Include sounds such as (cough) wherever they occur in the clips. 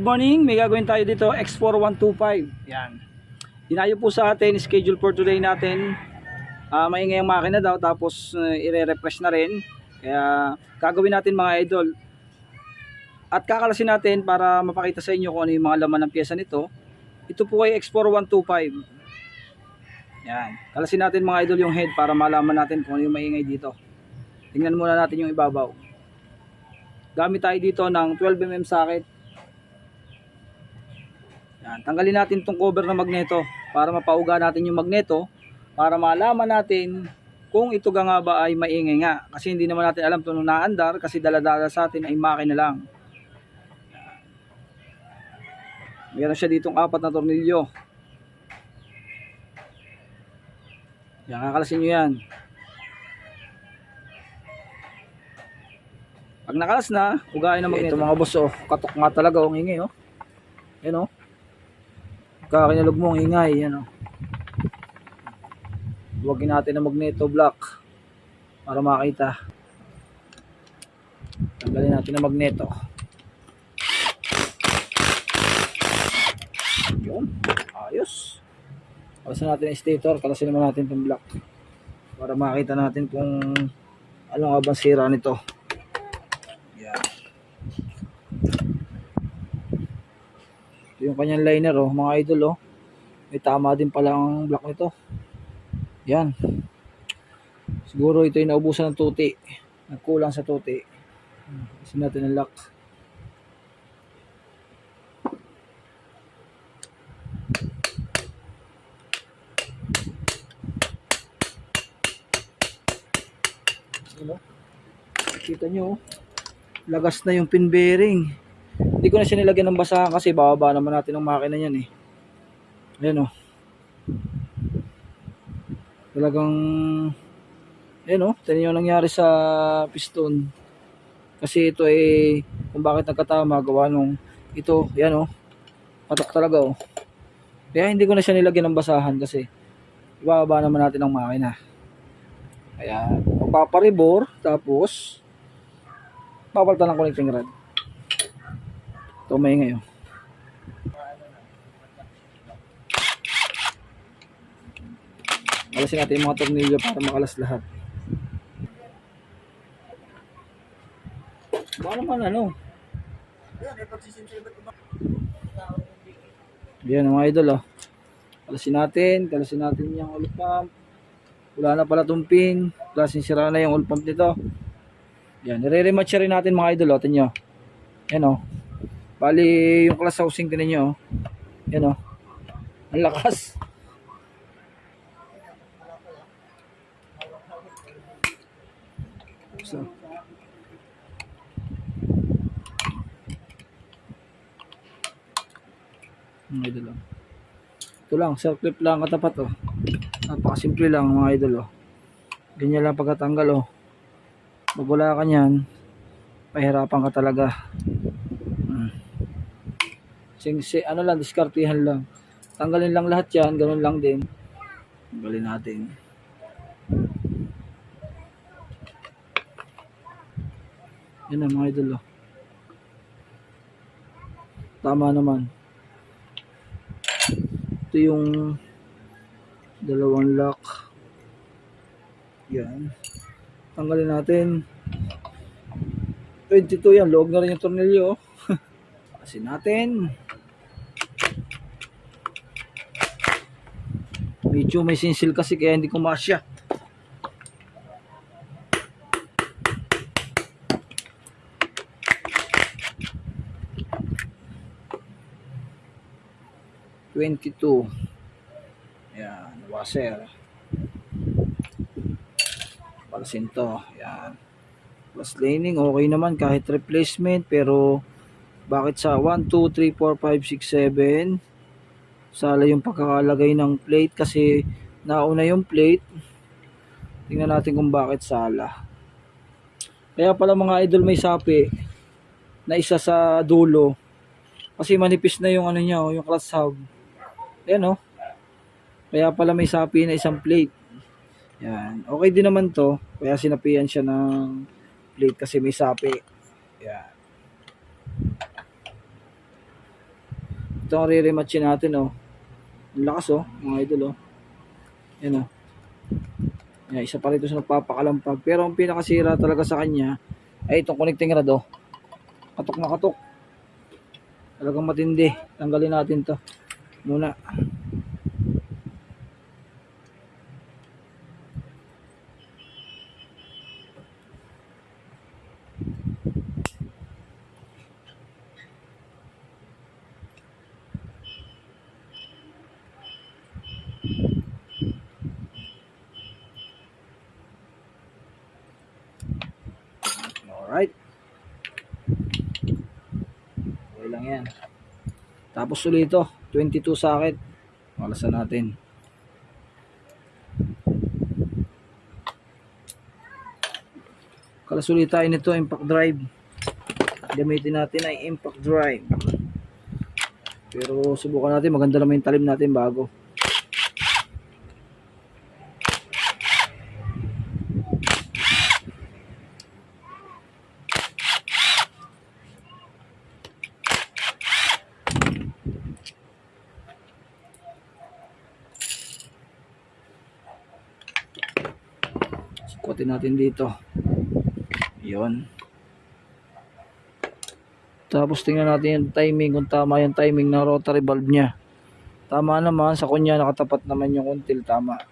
morning. May gagawin tayo dito X4125. Yan. Dinayo po sa atin schedule for today natin. Ah, maingay ang makina daw tapos uh, ire-refresh na rin. Kaya gagawin natin mga idol. At kakalasin natin para mapakita sa inyo kung ano yung mga laman ng pyesa nito. Ito po ay X4125. Yan. Kalasin natin mga idol yung head para malaman natin kung ano yung maingay dito. Tingnan muna natin yung ibabaw. Gamit tayo dito ng 12mm socket. Yan. Tanggalin natin itong cover ng magneto para mapauga natin yung magneto para malaman natin kung ito ga nga ba ay maingay nga. Kasi hindi naman natin alam ito nung naandar kasi daladala sa atin ay makina lang. Meron siya ditong apat na tornilyo. Yan, kakalasin nyo yan. Pag nakalas na, ugain ng magneto. Ito mga boss, oh, katok nga talaga ang ingay, oh. Yan, oh. Kakinalog mo ang ingay, yan, oh. Huwagin natin ang magneto block para makita. Tanggalin natin ang magneto. Yun, ayos. Kalasin natin ang stator, kalasin naman natin itong block para makita natin kung ano nga bang sira nito. Ito yung kanyang liner oh, mga idol oh. May tama din pala ang block nito. Yan. Siguro ito yung naubusan ng tuti. Nagkulang sa tuti. Kasi natin ang lock. Ano? Kita nyo, oh. lagas na yung pin bearing. Hindi ko na siya nilagyan ng basahan kasi bababa naman natin ang makina niyan eh. Ayan oh. Talagang ayan oh, tingnan nyo ang nangyari sa piston. Kasi ito ay kung bakit nagkatama gawa nung ito, yan oh. Patok talaga oh. Kaya hindi ko na siya nilagyan ng basahan kasi ibababa naman natin ang makina. Kaya magpaparibor tapos papalitan ng connecting rod. Ito may ngayon. Alasin natin yung mga tornilyo para makalas lahat. Baka naman ano. Yan mga idol oh. Kalasin natin, kalasin natin yung oil pump. Wala na pala itong pin. Plus sira na yung oil pump nito. Yan, nire-rematch rin natin mga idol oh. Tingnan nyo. Yan oh. Bali yung class housing tinan nyo oh. Yan oh. Ang lakas. So, mga idol oh. Ito lang, self clip lang katapat oh. Napakasimple lang mga idol oh. Ganyan lang pagkatanggal oh. Pag wala ka niyan, pahirapan ka talaga. Sing, si, ano lang, diskartihan lang. Tanggalin lang lahat yan, ganun lang din. Tanggalin natin. Yan na mga idol oh. Tama naman. Ito yung dalawang lock. Yan. Tanggalin natin. 22 yan. Loob na rin yung tornilyo. oh. (laughs) Kasi natin. Medyo may sinsil kasi kaya hindi ko masya. Twenty-two. Yan, washer. Palasin to. Yan. Plus laning, okay naman kahit replacement. Pero, bakit sa 1, 2, 3, 4, 5, 6, 7, sala yung pagkakalagay ng plate kasi nauna yung plate. Tingnan natin kung bakit sala. Kaya pala mga idol may sapi na isa sa dulo. Kasi manipis na yung ano niya, oh, yung clutch hub. Ayan oh. Kaya pala may sapi na isang plate. Yan. Okay din naman to. Kaya sinapian siya ng plate kasi may sapi. Yan. Ito ang re-rematchin natin, oh. Ang lakas, oh, mga idol, oh. Yan, oh. Yan, isa pa rito sa nagpapakalampag. Pero ang pinakasira talaga sa kanya, ay itong connecting rod, oh. Katok na katok. Talagang matindi. Tanggalin natin to. Muna. Alright. Okay lang yan. Tapos ulit ito, 22 socket. Malasan natin. Kalasuli tayo nito, impact drive. Gamitin natin ay impact drive. Pero subukan natin, maganda naman yung talim natin bago. Sukutin natin dito. Yun. Tapos tingnan natin yung timing, kung tama yung timing ng rotary valve niya. Tama naman, sa kunya nakatapat naman yung kuntil, tama.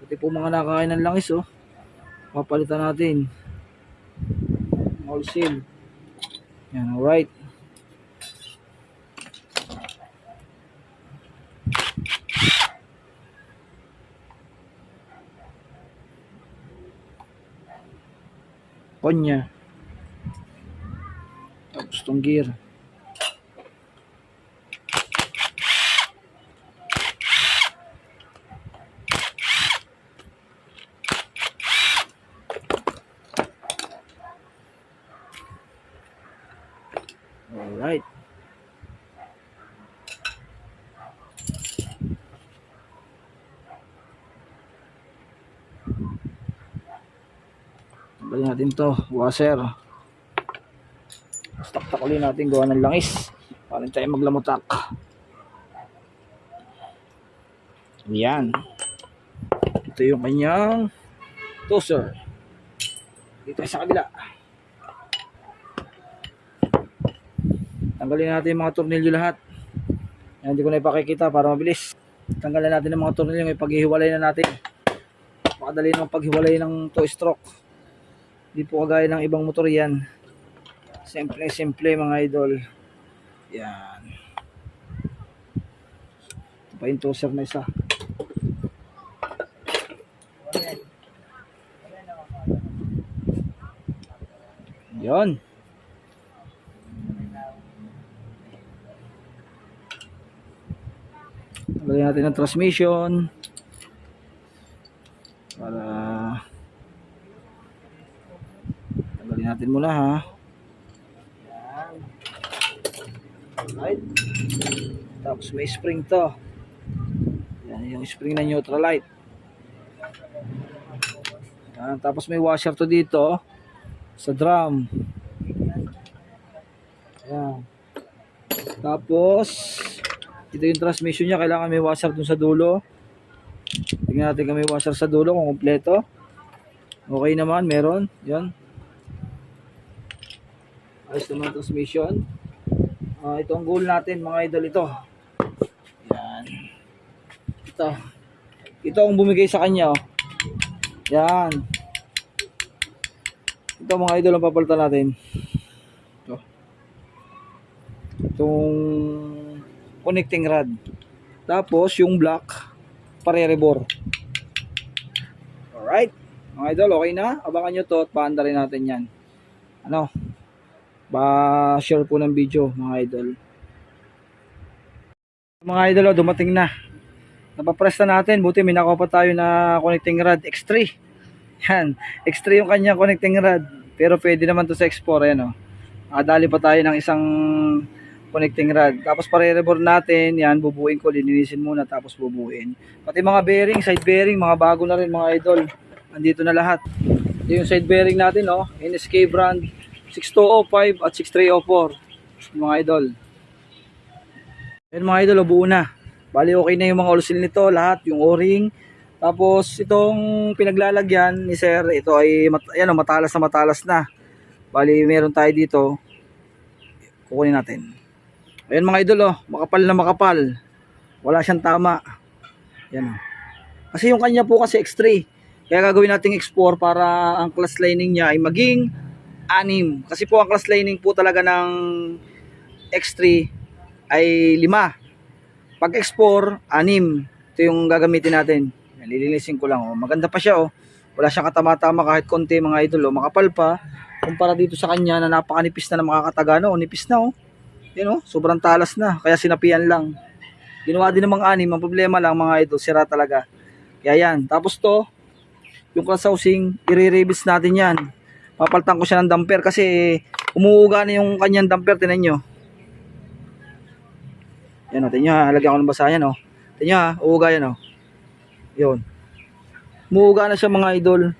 Pati po mga nakain ng langis, oh. Papalitan natin. Seal. Yan, alright. Konya. Tapos tong gear. Alright. Tanggalin natin to, washer. Taktak ulit natin gawa ng langis. Para hindi tayo maglamutak. Yan. Ito yung kanyang toaster. Dito sa kabila. Tanggalin natin yung mga tornilyo lahat. Yan, hindi ko na ipakikita para mabilis. Tanggalin natin yung mga tornilyo, may paghihiwalay na natin. Makadali ng paghiwalay ng toe stroke. Hindi po kagaya ng ibang motor yan. Simple, simple mga idol. Yan. Ito pa yung toaster na isa. Yan. Tanggalin natin ang transmission. Para tanggalin natin muna ha. Right. Tapos may spring to. Yan yung spring na neutral light. Yan. Tapos may washer to dito sa drum. Yan. Tapos ito yung transmission niya. Kailangan may washer dun sa dulo. Tingnan natin kung may washer sa dulo kung kompleto. Okay naman, meron. Yan. Ayos naman transmission. Ah, ito ang goal natin mga idol ito. Yan. Ito. Ito ang bumigay sa kanya. Oh. Yan. Ito mga idol ang papalitan natin. Ito. Itong connecting rod. Tapos yung block pare-rebor. Alright. Mga idol, okay na? Abangan nyo to at paanda rin natin yan. Ano? Ba-share po ng video, mga idol. Mga idol, oh, dumating na. Napapresta natin. Buti may nakuha pa tayo na connecting rod X3. Yan. X3 yung kanya connecting rod. Pero pwede naman to sa X4. Yan, oh. Nakadali pa tayo ng isang connecting rod. Tapos pare-rebor natin, yan, bubuin ko, lininisin muna, tapos bubuin. Pati mga bearing, side bearing, mga bago na rin mga idol. Andito na lahat. Ito yung side bearing natin, oh. NSK brand 6205 at 6304. Mga idol. Ayan mga idol, buo na. Bali okay na yung mga oil nito, lahat, yung o-ring. Tapos itong pinaglalagyan ni sir, ito ay mat ayan, oh, matalas na matalas na. Bali meron tayo dito. Kukunin natin. Ayan mga idol, oh, makapal na makapal. Wala siyang tama. Yan oh. Kasi yung kanya po kasi X3. Kaya gagawin nating X4 para ang class lining niya ay maging anim. Kasi po ang class lining po talaga ng X3 ay lima. Pag X4, anim. Ito yung gagamitin natin. Yan, Lilinisin ko lang. Oh. Maganda pa siya. Oh. Wala siyang katama-tama kahit konti mga idol. Oh. Makapal pa. Kumpara dito sa kanya na napakanipis na na makakataga. No? Nipis na. Oh. Yan, oh. Sobrang talas na. Kaya sinapian lang. Ginawa din ng mga anim. Ang problema lang mga idol. Sira talaga. Kaya yan. Tapos to, yung class housing, i-revis natin yan. Papaltan ko siya ng damper kasi umuuga na yung kanyang damper. Tinan nyo. Yan o, tingnan nyo ha. Lagyan ko ng basa yan o. Tingnan nyo ha, uuga yan o. Yun. Umuuga na siya mga idol.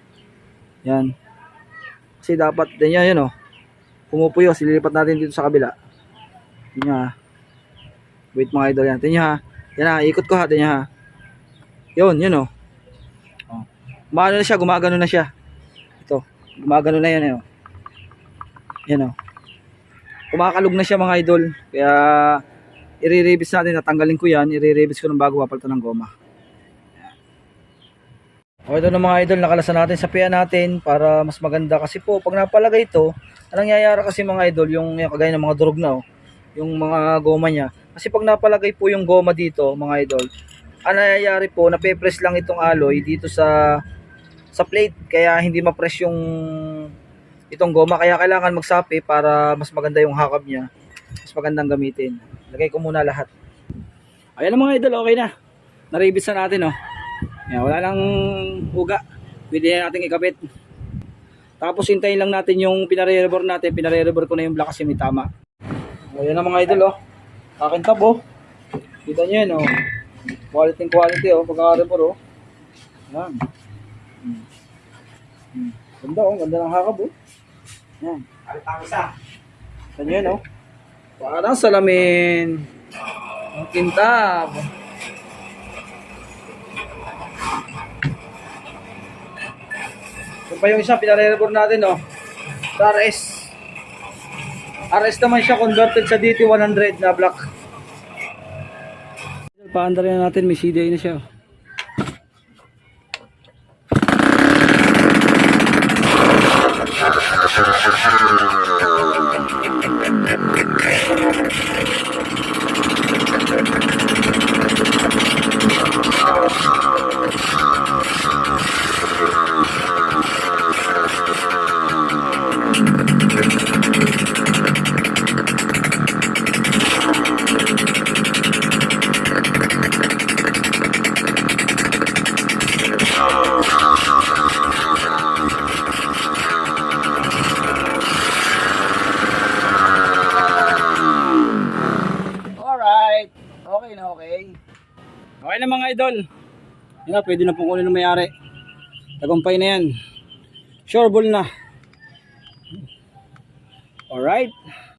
Yan. Kasi dapat, tingnan nyo yan o. Pumupuyo, sililipat natin dito sa kabila. Tingnan nyo ha. Wait mga idol yan. Tingnan nyo ha. Yan ha, ikot ko ha, tingnan nyo ha. Yun, yun o. Oh. Gumagano na siya, gumagano na siya. Gumagano na yan eh. oh. Yan o. Kumakalog na siya mga idol. Kaya, i-revis natin, natanggalin ko yan, i-revis ko ng bago papalitan ng goma. O ito na mga idol, nakalasan natin sa piya natin para mas maganda kasi po pag napalagay ito, anong nangyayari kasi mga idol, yung, yung kagaya ng mga durog na oh, yung mga goma niya. Kasi pag napalagay po yung goma dito mga idol, ang nangyayari po, nape-press lang itong alloy dito sa sa plate kaya hindi ma-press yung itong goma. Kaya kailangan magsapi para mas maganda yung hakap niya. Mas magandang gamitin. Lagay ko muna lahat. Ayan mga idol okay na. Naribis na natin oh. Yan, wala lang huga pwede na natin ikabit. Tapos hintayin lang natin yung pinare-rebor natin. Pinare-rebor ko na yung black kasi tama. Ayan na mga idol oh. Akin tab oh. Kita nyo yan oh. Quality quality oh. Pagka-rebor oh. Yan Hmm. Hmm. Ganda oh, ganda ng hakap oh. Yan. Ganyan yan oh. Parang salamin. Ang kintab. Ito pa yung isa, pinare-report natin oh. Sa RS. RS naman siya converted sa DT100 na black. Paandar na natin, may CDI na siya. oh. Mga idol. Yan na, pwede na pong kunin ng mayari. Tagumpay na yan. Sure ball na.